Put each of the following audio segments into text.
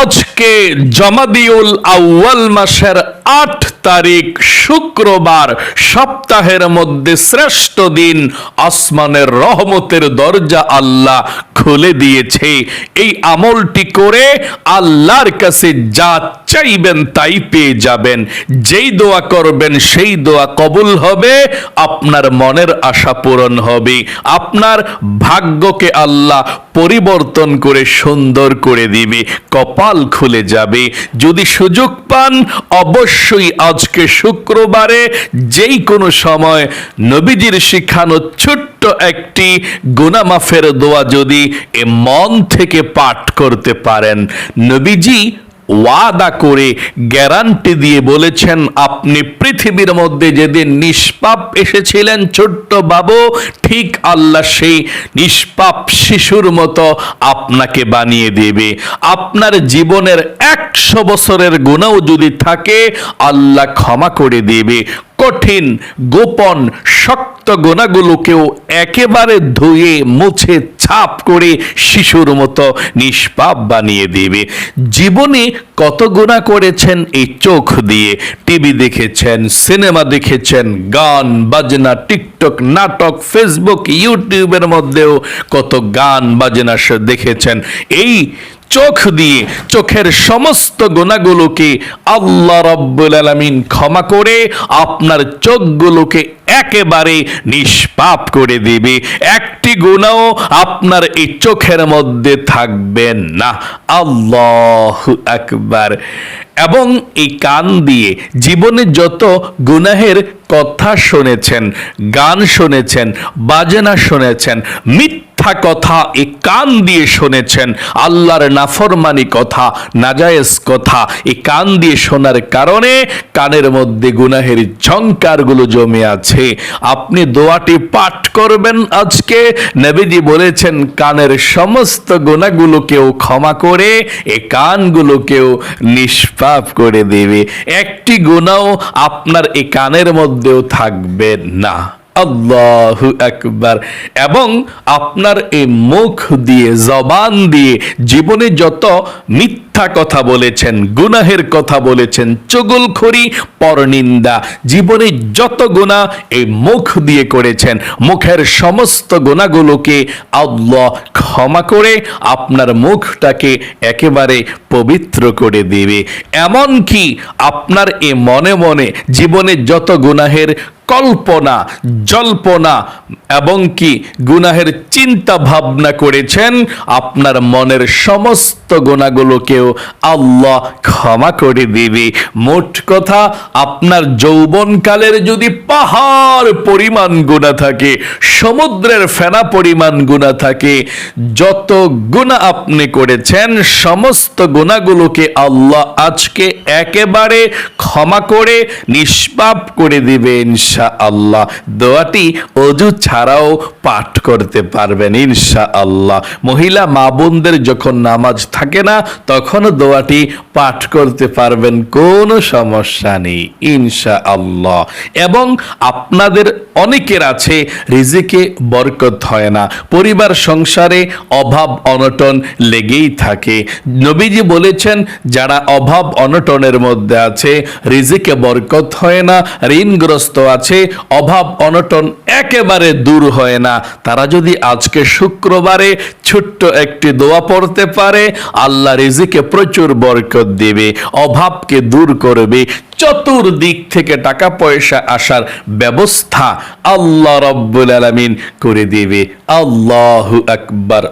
আজকে জমাদিউল আউ্য়াল মাসের আট তারিখ শুক্রবার, সপ্তাহের মধ্যে শ্রেষ্ঠ দিন আসমানের রহমতের দরজা আল্লাহ খুলে দিয়েছে। এই আমলটি করে আল্লাহর কাছে যা চাইবেন তাই পেয়ে যাবেন। যেই দোয়া করবেন, সেই দোয়া কবুল হবে, আপনার মনের আশা পূরণ হবে। আপনার ভাগ্যকে আল্লাহ পরিবর্তন করে সুন্দর করে দিবে, কপাল খুলে যাবে। যদি সুযোগ পান, অবশ্যই আজকে শুক্রবারে যেই কোনো সময় নবীজির শিখানো ছোট্ট একটি গুনামাফের দোয়া যদি এ মন থেকে পাঠ করতে পারেন, নবীজি ওয়াদা করে গ্যারান্টি দিয়ে বলেছেন, আপনি পৃথিবীর মধ্যে যেদিন নিষ্পাপ এসেছিলেন ছোট্ট বাবু, ঠিক আল্লাহ সেই নিষ্পাপ শিশুর মতো আপনাকে বানিয়ে দেবে। আপনার জীবনের একশো বছরের গুণাও যদি থাকে, আল্লাহ ক্ষমা করে দেবে। কঠিন, গোপন, শক্ত গোনাগুলোকেও একেবারে ধুয়ে, মুছে, ছাপ করে শিশুর মতো নিষ্পাপ বানিয়ে দেবে। জীবনে কত গুণা করেছেন এই চোখ দিয়ে। টিভি দেখেছেন, সিনেমা দেখেছেন, গান, বাজনা, টিকটক, নাটক, ফেসবুক, ইউটিউবের মধ্যেও কত গান, বাজনা দেখেছেন। এই চোখ দিয়ে চোখের সমস্ত গোনাগুলোকে আল্লাহ রব্বুল আলমিন ক্ষমা করে আপনার চোখগুলোকে একেবারে নিষ্পাপ করে দিবে। একটি গুণাও আপনার এই চোখের মধ্যে থাকবে না। আল্লাহ আকবার। এবং এই কান দিয়ে জীবনে যত গুনাহের কথা শুনেছেন, গান শুনেছেন, বাজনা শুনেছেন, মিথ্যা কথা এই কান দিয়ে শুনেছেন, আল্লাহর নাফরমানি কথা, নাজায়েজ কথা এই কান দিয়ে শোনার কারণে কানের মধ্যে গুনাহের ঝঙ্কারগুলো জমে আছে। আপনি দোয়াটি পাঠ করবেন আজকে। নবীজি বলেছেন, কানের সমস্ত গুণাগুলোকেও ক্ষমা করে এই কানগুলোকেও নিষ্পাপ করে দেবে। একটি গুণাও আপনার এই কানের মধ্যেও থাকবে না। আল্লাহু আকবার। এবং আপনার এই মুখ দিয়ে, জবান দিয়ে, জীবনে যত মিথ্যা কথা বলেছেন, গুনাহের কথা বলেছেন, চুগলখড়ি, পরনিন্দা। জীবনে যত গুনাহ এই মুখ দিয়ে করেছেন, মুখের সমস্ত গুণাগুলোকে আল্লাহ ক্ষমা করে আপনার মুখটাকে একেবারে পবিত্র করে দেবে। এমন কি আপনার এ মনে মনে জীবনে যত গুনাহের কল্পনা, জল্পনা, এবং কি গুনাহের চিন্তা ভাবনা করেছেন আপনার মনের সমস্ত গুণাগুলোকেও আল্লাহ ক্ষমা করে দিবে। মোট কথা, আপনার যৌবনকালের যদি পাহাড় পরিমাণ গুণা থাকে, সমুদ্রের ফেনা পরিমাণ গুণা থাকে, যত গুণা আপনি করেছেন, সমস্ত গুণাগুলোকে আল্লাহ আজকে একেবারে ক্ষমা করে, নিষ্পাপ করে দিবে ইনশা আল্লাহ দোয়াটি অজু ছাড়াও পাঠ করতে পারবেন ইনশা আল্লাহ মহিলা, মা বোনদের যখন নামাজ থাকে না, তখন দোয়াটি পাঠ করতে পারবেন, কোনো সমস্যা নেই ইনশা আল্লাহ এবং আপনাদের অনেকের আছে, রিজিকে বরকত হয় না। পরিবার, সংসারে অভাব, অনটন লেগেই থাকে। নবীজি বলেছেন, যারা অভাব, অনটনের মধ্যে আছে, রিজিকে বরকত হয় না, ঋণগ্রস্ত আছে অভাব অনটন একেবারে দূর হয় না। তারা যদি আজকে শুক্রবারে ছোট্ট একটি দোয়া পড়তে পারে, আল্লাহ রিজিকে প্রচুর বরকত দেবে, অভাবকে দূর করবে। চতুর্দিক থেকে টাকা পয়সা আসার ব্যবস্থা আল্লাহ রব্বুল আলমিন করে দেবে। আল্লাহ আকবার।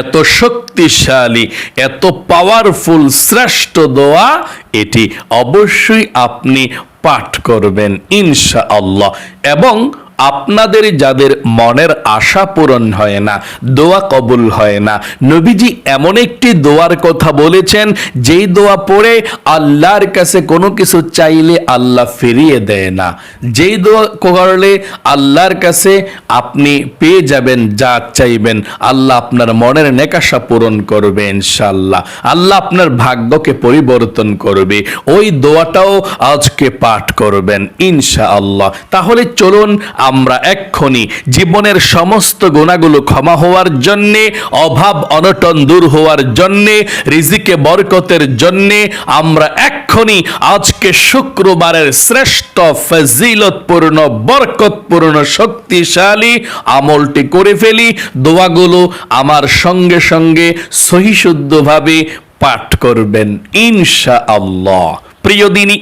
এত শক্তিশালী, এত পাওয়ারফুল শ্রেষ্ঠ দোয়া এটি। অবশ্যই আপনি পাঠ করবেন ইনশা আল্লাহ এবং আপনাদের যাদের মনের আশা পূরণ হয় না, দোয়া কবুল হয় না, নবীজি এমন একটি দোয়ার কথা বলেছেন, যেই দোয়া পড়ে আল্লাহর কাছে কোনো কিছু চাইলে আল্লাহ ফিরিয়ে দেয় না। যেই দোয়া করলে আল্লাহর কাছে আপনি পেয়ে যাবেন, যা চাইবেন, আল্লাহ আপনার মনের নেকাশা পূরণ করবে ইনশাল্লাহ আল্লাহ আপনার ভাগ্যকে পরিবর্তন করবে, ওই দোয়াটাও আজকে পাঠ করবেন ইনশা আল্লাহ তাহলে চলুন আমরা এক্ষুনি জীবনের সমস্ত গুণাগুলো ক্ষমা হওয়ার জন্যে, অভাব অনটন দূর হওয়ার জন্যে, রিজিকে বরকতের জন্যে আমরা এক্ষুনি আজকে শুক্রবারের শ্রেষ্ঠ ফজিলতপূর্ণ, বরকতপূর্ণ, শক্তিশালী আমলটি করে ফেলি। দোয়াগুলো আমার সঙ্গে সঙ্গে সহিশুদ্ধভাবে পাঠ করবেন ইনশা আল্লাহ প্রিয় দিনী,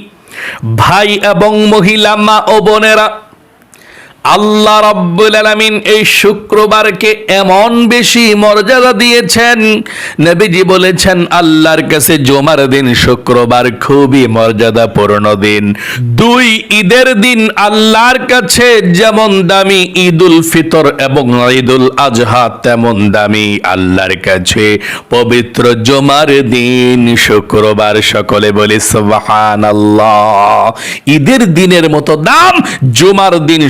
ভাই এবং মহিলা, মা ও বোনেরা আল্লাহ রব্বুল আলামিন এই শুক্রবারকে এমন বেশি মর্যাদা দিয়েছেন। নবীজি বলেছেন, আল্লাহর কাছে জমার দিন শুক্রবার খুবই মর্যাদাপূর্ণ দিন। দুই ঈদের দিন আল্লাহর কাছে যেমন দামি ঈদুল ফিতর এবং ঈদুল আজহা, তেমন দামি আল্লাহর কাছে পবিত্র জমার দিন শুক্রবার। সকলে বলি, সুবহানাল্লাহ। ঈদের দিনের মতো দাম, জুমার দিন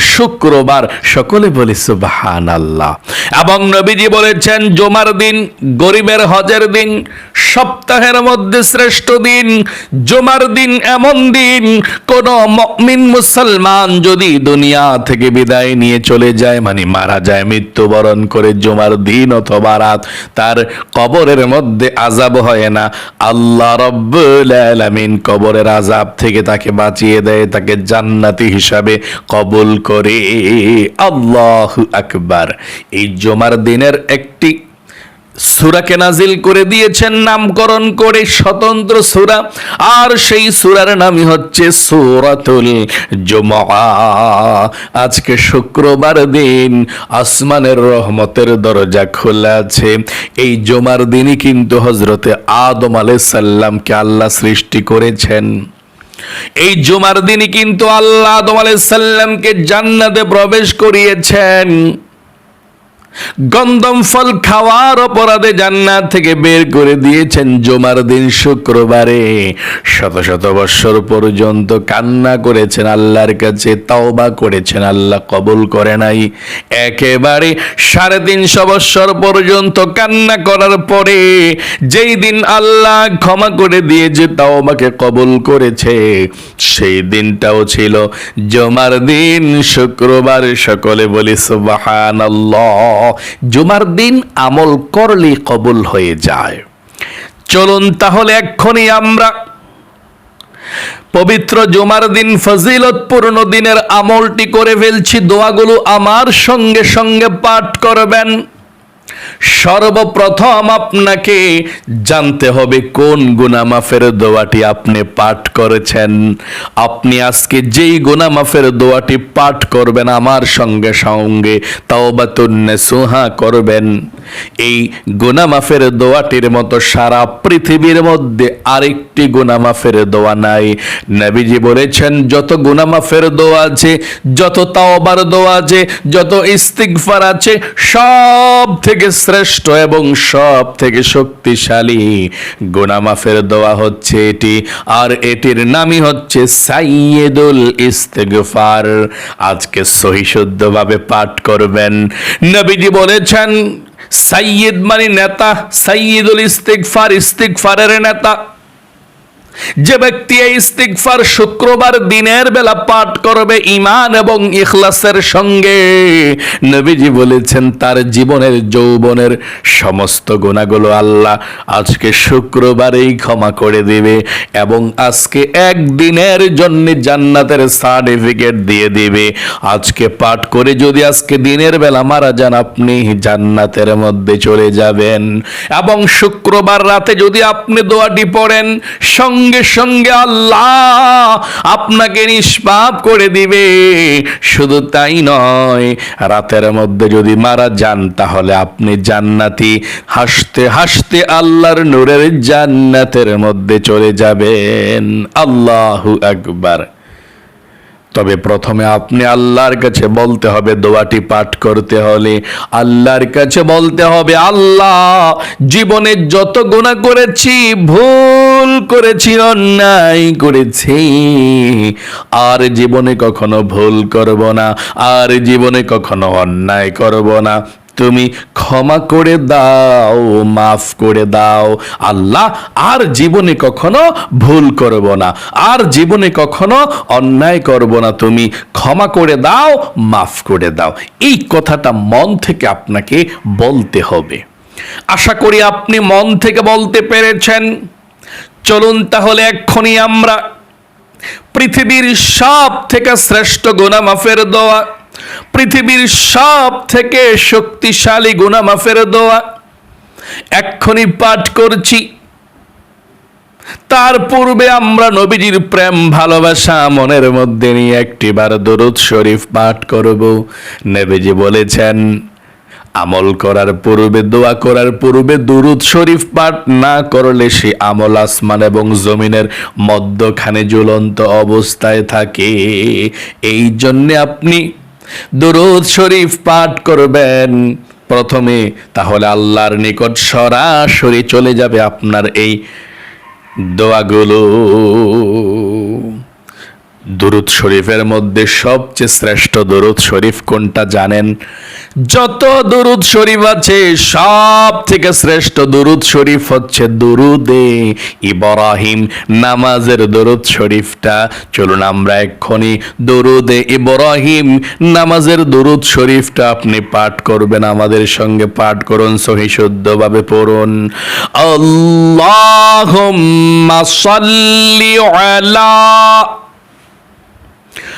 শুক্রবার, সকলে বলি সুবহান আল্লাহ এবং নবীজি বলেছেন, জুমার দিন, গরিবের হজের দিন, সপ্তাহের মধ্যে শ্রেষ্ঠ দিন, জুমার দিন এমন দিন, কোন মমিন মুসলমান যদি দুনিয়া থেকে বিদায় নিয়ে চলে যায় মানে মারা যায়, মৃত্যুবরণ করে জুমার দিন অথবা রাত, তার কবরের মধ্যে আজাব হয় না। আল্লাহ রব্বুল আলামিন কবরের আজাব থেকে তাকে বাঁচিয়ে দেয়, তাকে জান্নাতি হিসাবে কবুল করে। আল্লাহ আকবার। এই জমার দিনের একটি সুরাকে নাজিল করে দিয়েছেন, নামকরণ করে স্বতন্ত্র সুরা। আর সেই সুরার নামই হচ্ছে সুরাতুল জুমা আজকে শুক্রবার দিন, আসমানের রহমতের দরজা খোলা আছে। এই জমার দিনই কিন্তু হজরতে আদম আলাইহিস সাল্লামকে আল্লাহ সৃষ্টি করেছেন। এই জুমার দিনই কিন্তু আল্লাহ আদম সাল্লামকে জান্নাতে প্রবেশ করিয়েছেন। গন্ধম ফল খাওয়ার অপরাধে জান্নাত থেকে বের করে দিয়েছেন জুমার দিন শুক্রবারে। শত শত বৎসর পর্যন্ত কান্না করেছেন আল্লাহর কাছে, তাওবা করেছেন, আল্লাহ কবুল করে নাই। একেবারে সাড়ে তিনশো বৎসর পর্যন্ত কান্না করার পরে যেই দিন আল্লাহ ক্ষমা করে দিয়েছে, তাওবাকে কবুল করেছে, সেই দিনটাও ছিল জমার দিন শুক্রবার। সকলে বলি, সুবহানাল্লাহ। জুমার দিন আমল করলে কবুল হয়ে যায়। চলুন তাহলে এক্ষুনি আমরা পবিত্র জুমার দিন ফজিলতপূর্ণ দিনের আমলটি করে ফেলছি। দোয়াগুলো আমার সঙ্গে সঙ্গে পাঠ করবেন। সর্বপ্রথম আপনাকে জানতে হবে কোন গুনামাফের দোয়াটি আপনি পাঠ করেছেন। আপনি আজকে যেই গুনামাফের দোয়াটি পাঠ করবেন, আমার সঙ্গে সঙ্গে তাওবাতুন্নে সুহা করবেন। এই গুনামাফের দোয়াটির মতো সারা পৃথিবীর মধ্যে আরেকটি গুনামাফের দোয়া নাই। নবীজি বলেছেন, যত গুনামাফের দোয়া আছে, যত তাওবার দোয়া আছে, যত ইস্তিগফার আছে, সব থেকে শ্রেষ্ঠ এবং সব থেকে শক্তিশালী গুনামাফের দোয়া হচ্ছে এটি, আর এটির নামই হচ্ছে সাইয়েদুল ইস্তেগফার। আজকে সহিশুদ্ধভাবে পাঠ করবেন। নবীজি বলেছেন, সাইয়েদ মানে নেতা, সাইয়েদুল ইস্তেগফার ইস্তেগফারের নেতা। যে ব্যক্তি এই ইস্তিগফার শুক্রবার দিনের বেলা পাঠ করবে ইমান এবং ইখলাসের সঙ্গে, নবীজি বলেছেন, তার জীবনের যৌবনের সমস্ত গুণাগুলো আল্লাহ আজকে শুক্রবারেই ক্ষমা করে দিবে এবং আজকে একদিনের জন্য জান্নাতের সার্টিফিকেট দিয়ে দিবে। আজকে পাঠ করে যদি আজকে দিনের বেলা মারা যান, আপনি জান্নাতের মধ্যে চলে যাবেন। এবং শুক্রবার রাতে যদি আপনি দোয়াটি পড়েন, সঙ্গে সঙ্গে সঙ্গে আল্লাহ আপনাকে নিষ্পাপ করে দিবে। শুধু তাই নয়, রাতের মধ্যে যদি মারা যান, তাহলে আপনি জান্নাতি। হাসতে হাসতে আল্লাহর নূরের জান্নাতের মধ্যে চলে যাবেন। আল্লাহু আকবার। তবে প্রথমে আপনি আল্লাহর কাছে বলতে হবে, দোয়াটি পাঠ করতে হলে আল্লাহর কাছে বলতে হবে, আল্লাহ, জীবনে যত গুণা করেছি, ভুল করেছি, অন্যায় করেছি, আর জীবনে কখনো ভুল করব না, আর জীবনে কখনো অন্যায় করব না। তুমি ক্ষমা করে দাও, মাফ করে দাও। আল্লাহ আর জীবনে কখনো ভুল করব না, আর জীবনে কখনো অন্যায় করব না। তুমি ক্ষমা করে দাও, মাফ করে দাও। এই কথাটা মন থেকে আপনাকে বলতে হবে। আশা করি আপনি মন থেকে বলতে পেরেছেন। চলুন তাহলে এক্ষুনি আমরা পৃথিবীর সব থেকে শ্রেষ্ঠ গুণা মাফের দোয়া পৃথিবীর সব থেকে শক্তিশালী গুণা মাফের দোয়া। এক্ষুনি পাঠ করছি। তার পূর্বে আমরা নবীজির প্রেম, ভালোবাসা, মনের মধ্যে নিয়ে একটিবার দরুদ শরীফ পাঠ করব। নবীজি বলেছেন, আমল করার পূর্বে, দোয়া করার পূর্বে দুরুদ শরীফ পাঠ না করলে সে আমল আসমান এবং জমিনের মধ্যখানে ঝুলন্ত অবস্থায় থাকে। এই জন্যে আপনি দুরুদ শরীফ পাঠ করবেন। প্রথমে তাহলে আল্লাহর নিকট সরাসরি চলে যাবে আপনার এই দোয়াগুলো। দুরুদ শরীফের মধ্যে সবচেয়ে শ্রেষ্ঠ দুরুদ শরীফ কোনটা জানেন? যত দুরুদ শরীফ আছে সব থেকে শ্রেষ্ঠ দুরুদ শরীফ হচ্ছে দুরুদে ইব্রাহিম। নামাজের দুরুদ শরীফটা, চলুন আমরা এক্ষুনি দুরুদে ইব্রাহিম, নামাজের দুরুদ শরীফটা আপনি পাঠ করবেন, আমাদের সঙ্গে পাঠ করুন, সহি শুদ্ধভাবে পড়ুন। আল্লাহুম্মা সাল্লি আলা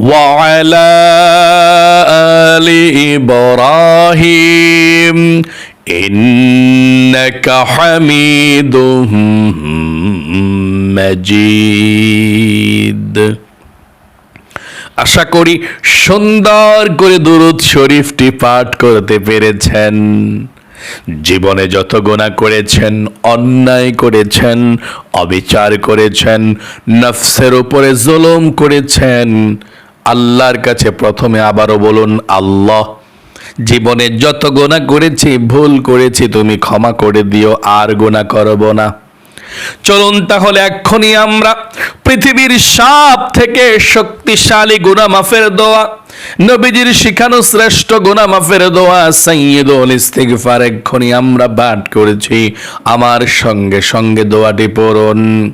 وعلى آل إبراهيم إنك حميد مجيد আশা করি সুন্দর করে দুরুদ শরীফটি পাঠ করতে পেরেছেন জীবনে যত গোনা করেছেন অন্যায় করেছেন অবিচার করেছেন নফসের উপরে জুলুম করেছেন আল্লাহর কাছে প্রথমে আবারও বলুন, আল্লাহ, জীবনে যত গোনা করেছি, ভুল করেছি, তুমি ক্ষমা করে দিও, আর গোনা করব না। চলুন তাহলে এক্ষুনি আমরা পৃথিবীর সব থেকে শক্তিশালী গুনা মাফের দোয়া, নবীজির শিখানো শ্রেষ্ঠ গুনা মাফের দোয়া, সাইয়্যিদুল ইস্তিগফার এক্ষুনি আমরা পাঠ করেছি। আমার সঙ্গে সঙ্গে দোয়াটি পড়ুন।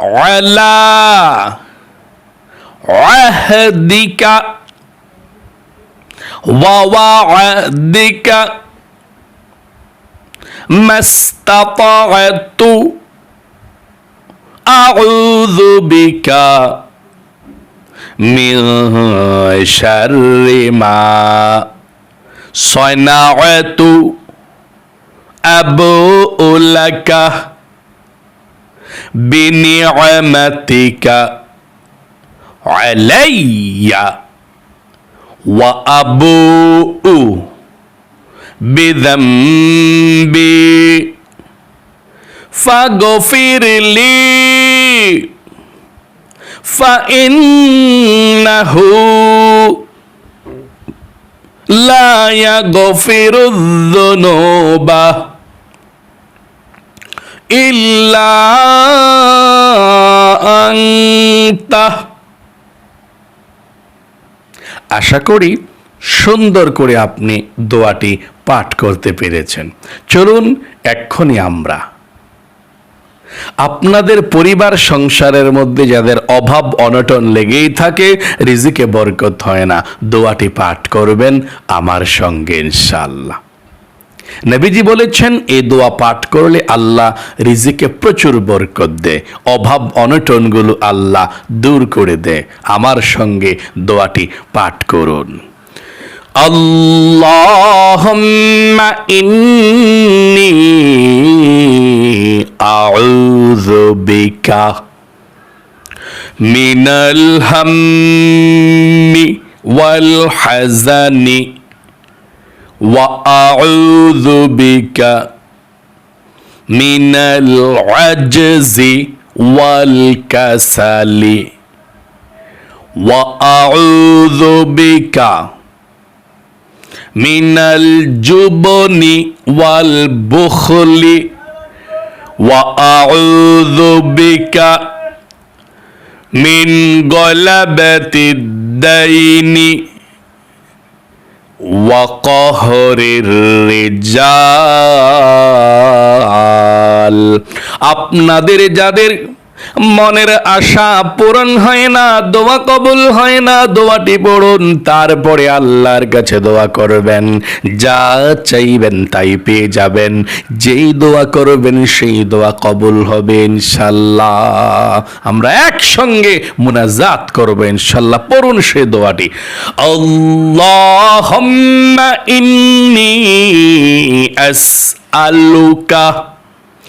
على عهدك. ووعدك. ما استطعت. أعوذ بك من شر ما صنعت. أبوء لك. بنعمتك علي وأبوء بذنبي. فاغفر لي فإنه لا يغفر الذنوب. إلا أنت আশা করি সুন্দর করে আপনি দোয়াটি পাঠ করতে পেরেছেন চলুন এক্ষুনি আমরা আপনাদের পরিবার সংসারের মধ্যে যাদের অভাব অনটন লেগেই থাকে রিজিকে বরকত হয় না দোয়াটি পাঠ করবেন আমার সঙ্গে ইনশাল্লাহ নবীজি বলেছেন এই দোয়া পাঠ করলে আল্লাহ রিজিকে প্রচুর বরকত দেয় অভাব অনটনগুলো আল্লাহ দূর করে দেয় আমার সঙ্গে দোয়াটি পাঠ করুন اللهم إني أعوذ بك من الهم والحزن وأعوذ بك من العجز والكسل. وأعوذ بك من الجبن والبخل. وأعوذ بك من غلبة الدين. আপনাদের যাদের মনের আশা পূরণ হয় না, দোয়া কবুল হয় না, দোয়াটি পড়ুন, তারপরে আল্লাহর কাছে দোয়া করবেন। যা চাইবেন তাই পেয়ে যাবেন, যেই দোয়া করবেন সেই দোয়া কবুল হবে ইনশাল্লাহ। আমরা একসঙ্গে মুনাজাত করব ইনশাল্লাহ, পড়ুন সেই দোয়াটি। ইন্নি ইন্নী আসআলুকা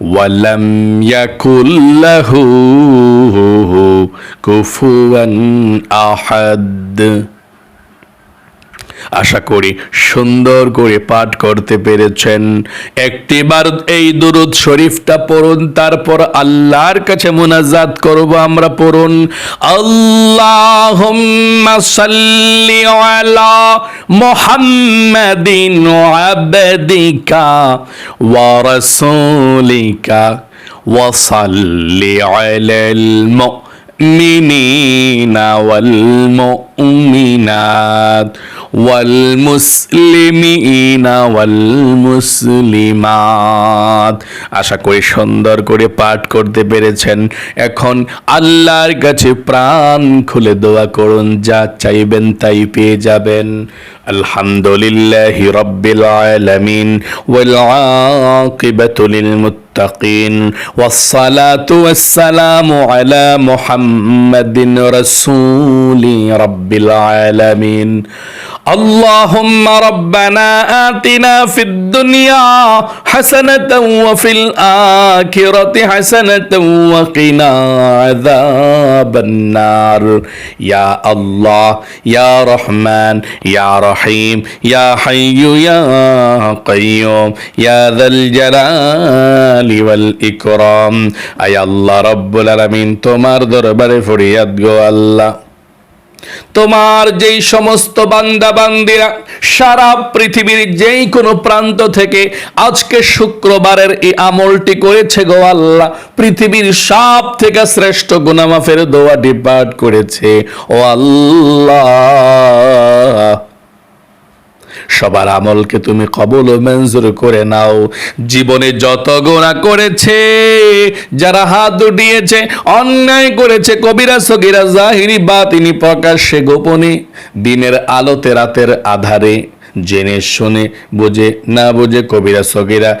ولم يكن له كفوا أحد. আশা করি সুন্দর করে পাঠ করতে পেরেছেন। একটিবার এই দুরুদ শরীফটা পড়ুন, তারপর আল্লাহর কাছে মুনাজাত করব আমরা পড়ুন। আল্লাহুম্মা সাল্লি আলা মুহাম্মাদিন আবদিকা ওয়া রাসূলিকা ওয়া সাল্লি আলাল মুমিনিন ওয়াল মুমিনাত। আশা করি সুন্দর করে পাঠ করতে পেরেছেন। এখন আল্লাহর কাছে প্রাণ খুলে দোয়া করুন, যা চাইবেন তাই পেয়ে যাবেন। আলহামদুলিল্লাহ রাব্বিল المتقين والصلاة والسلام على محمد رسول رب العالمين. اللهم ربنا آتنا في الدنيا حسنة وفي الآخرة حسنة وقنا عذاب النار. يا الله يا رحمن يا رحيم يا حي يا قيوم يا ذا الجلال জালালি ওয়াল ইকরাম। আয় আল্লাহ রব্বুল আলামিন, তোমার দরবারে ফরিয়াদ গো আল্লাহ। তোমার যেই সমস্ত বান্দা বান্দিরা সারা পৃথিবীর যেই কোনো প্রান্ত থেকে আজকে শুক্রবারের এই আমলটি করেছে গো আল্লাহ, পৃথিবীর সব থেকে শ্রেষ্ঠ গুনামাফের দোয়াটি পাঠ করেছে। ও আল্লাহ। সবার আমলকে তুমি কবল ও মঞ্জুর করে নাও। জীবনে যত গোনা করেছে, যারা হাত উঠিয়েছে, অন্যায় করেছে, কবিরা সগিরা জাহিরি বা তিনি প্রকাশ্যে গোপনে, দিনের আলোতে রাতের আধারে। জেনে শুনে, বুঝে না বুঝে কবিরা সগিরা,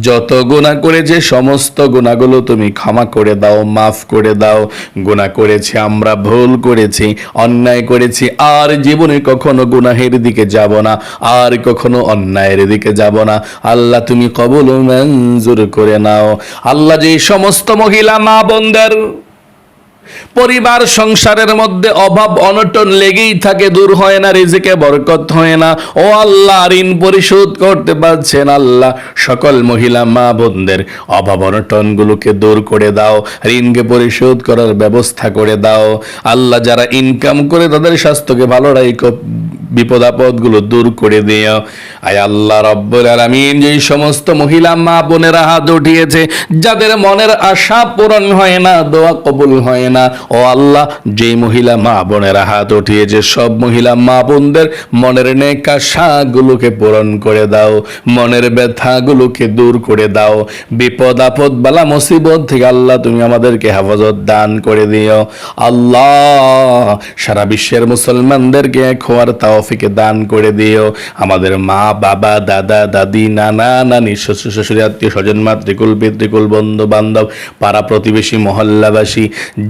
যত গুণা করেছে সমস্ত গুণাগুলো তুমি ক্ষমা করে দাও, মাফ করে দাও। গুণা করেছি, আমরা ভুল করেছি, অন্যায় করেছি, আর জীবনে কখনো গুনাহের দিকে যাব না, আর কখনো অন্যায়ের দিকে যাব না। আল্লাহ তুমি কবল মঞ্জুর করে নাও। আল্লাহ যে সমস্ত মহিলা মা বোনদের পরিবার সংসারের মধ্যে অভাব অনটন লেগেই থাকে, দূর হয় না, রিজিকে বরকত হয় না। ও আল্লাহ, ঋণ পরিশোধ করতে পারছেন আল্লাহ। সকল মহিলা, মা বোনদের অভাব অনটন গুলোকে দূর করে দাও, ঋণকে পরিশোধ করার ব্যবস্থা করে দাও। আল্লাহ যারা ইনকাম করে, তাদের স্বাস্থ্যকে ভালো রাখো বিপদ আপদগুলো দূর করে দিও। আয় আল্লাহ রব্বুল আলামিন, যেই সমস্ত মহিলা মা বোনেরা হাত উঠিয়েছে, যাদের মনের আশা পূরণ হয় না, দোয়া কবুল হয় না, ও আল্লাহ, যেই মহিলা মা বোনেরা হাত উঠিয়েছে, সব মহিলা মা বোনদের মনের নেক আশাগুলোকে পূরণ করে দাও, মনের ব্যথাগুলোকে দূর করে দাও। বিপদ আপদ বালা মুসিবত থেকে আল্লাহ, তুমি আমাদেরকে হেফাজত দান করে দিও। আল্লাহ, সারা বিশ্বের মুসলমানদেরকে এক হওয়ার তাওফিকে দান করে দিও। আমাদের মা, বাবা, দাদা, দাদি, নানা, নানি, শ্বশুর শ্বশুরি আত্মীয় স্বজন, মাতৃকুল, পিতৃকুল বন্ধু বান্ধব পাড়া প্রতিবেশী, মহল্লাবাসী,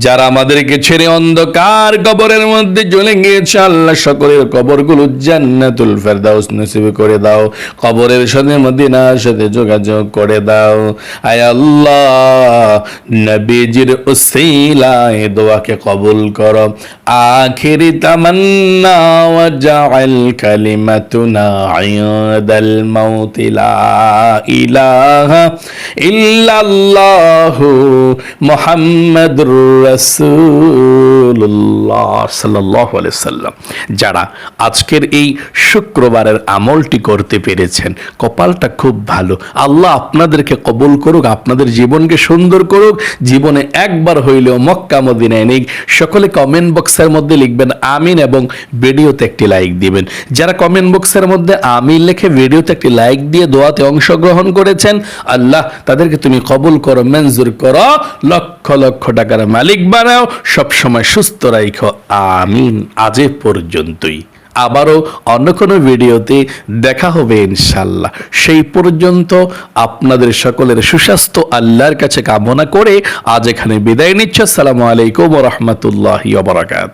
যারা আমাদেরকে ছেড়ে অন্ধকার কবরের মধ্যে চলে গিয়েছে, আল্লাহ সকলের কবরগুলো জান্নাতুল ফেরদাউস নসিব করে দাও। কবরের সাথে মদিনার সাথে যোগাযোগ করে দাও। আয় আল্লাহ, নবীজির উসিলায় দোয়াকে কবুল করো। আখিরি তামান্না ওয়াজআল কালিমাতুনা ইনদাল মাউত লা ইলাহা ইল্লাল্লাহু মুহাম্মাদুর রাসূলুল্লাহ সাল্লাল্লাহু আলাইহি সাল্লাম যারা আজকের এই শুক্রবারের আমলটি করতে পেরেছেন, কপালটা খুব ভালো। আল্লাহ আপনাদেরকে কবুল করুক, আপনাদের জীবনকে সুন্দর করুক। জীবনে একবার হইলেও মক্কা মদিনায় নেই। সকলে কমেন্ট বক্সের মধ্যে লিখবেন, আমিন এবং ভিডিওতে একটি লাইক দিবেন। যারা কমেন্ট বক্সের মধ্যে আমিন লিখে ভিডিওতে একটি লাইক দিয়ে দোয়াতে অংশগ্রহণ করেছেন, আল্লাহ তাদেরকে তুমি কবুল করো, মঞ্জুর করো, লক্ষ লক্ষ টাকার মালিক বানাও, সব সময় সুস্থ রাখো আমিন, আজ পর্যন্তই। আবারও অন্য কোনো ভিডিওতে দেখা হবে ইনশাল্লাহ সেই পর্যন্ত আপনাদের সকলের সুস্বাস্থ্য আল্লাহর কাছে কামনা করে আজ এখানে বিদায় নিচ্ছে। আসসালামু আলাইকুম রহমতুল্লাহ বারাকাত